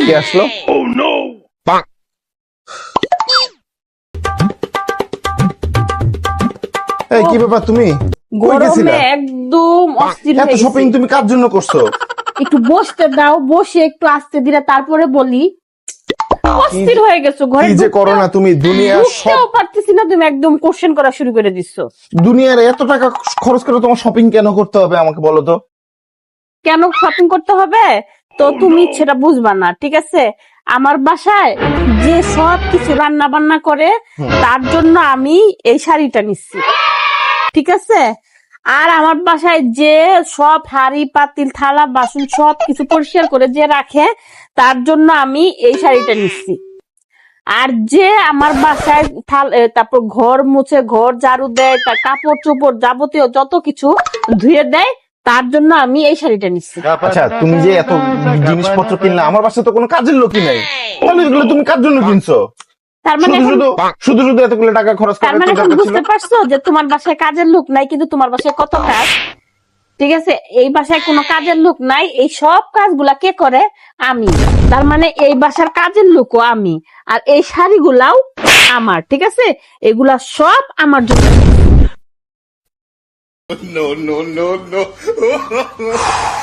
কে আসলো? এই কি ব্যাপার তুমি? কই গেছিলা? একদম অস্থির এত হয়ে। শপিং তুমি কার জন্য করছ? একটু বসতে দাও বসে একটু আস্তে ধীরে তারপরে বলি। অস্থির হয়ে গেছো ঘরে কি যে করো না তুমি দুনিয়ার সব পারতেছি না তুমি একদম কোশ্চেন করা শুরু করে দিচ্ছো দুনিয়ার এত টাকা খরচ করে তোমার শপিং কেন করতে হবে আমাকে বলো তো? কেন শপিং করতে হবে? তো তুমি সেটা বুঝবা না ঠিক আছে? আমার বাসায় যে সব কিছু রান্না বান্না করে তার জন্য আমি এই শাড়িটা নিচ্ছি ঠিক আছে? আর আমার বাসায় যে সব হাড়ি পাতিল থালা বাসন সব কিছু পরিষ্কার করে যে রাখে তার জন্য আমি এই শাড়িটা নিচ্ছি। আর যে আমার বাসায় থাল- তারপর ঘর মুছে ঘর ঝাড়ু দেয় তার কাপড় চোপড় যাবতীয় যত কিছু ধুয়ে দেয় তার জন্য আমি এই শাড়িটা নিচ্ছি আচ্ছা তুমি যে এত জিনিসপত্র কিনলে আমার বাসায় তো কোনো কাজের লোকই নাই। তাহলে এগুলো তুমি কার জন্য কিনছো? তার মানে শুধু শুধু এতগুলো টাকা খরচ তার মানে এখন বুঝতে পারছ যে তোমার বাসায় কাজের লোক নাই কিন্তু তোমার বাসায় কত কাজ? ঠিক আছে এই বাসায় কোনো কাজের লোক নাই এই সব কাজগুলা কে করে? আমি। তার মানে এই বাসার কাজের লোকও আমি। আর এই শাড়িগুলাও আমার ঠিক আছে? এগুলা সব আমার জন্য। no, no, no, no.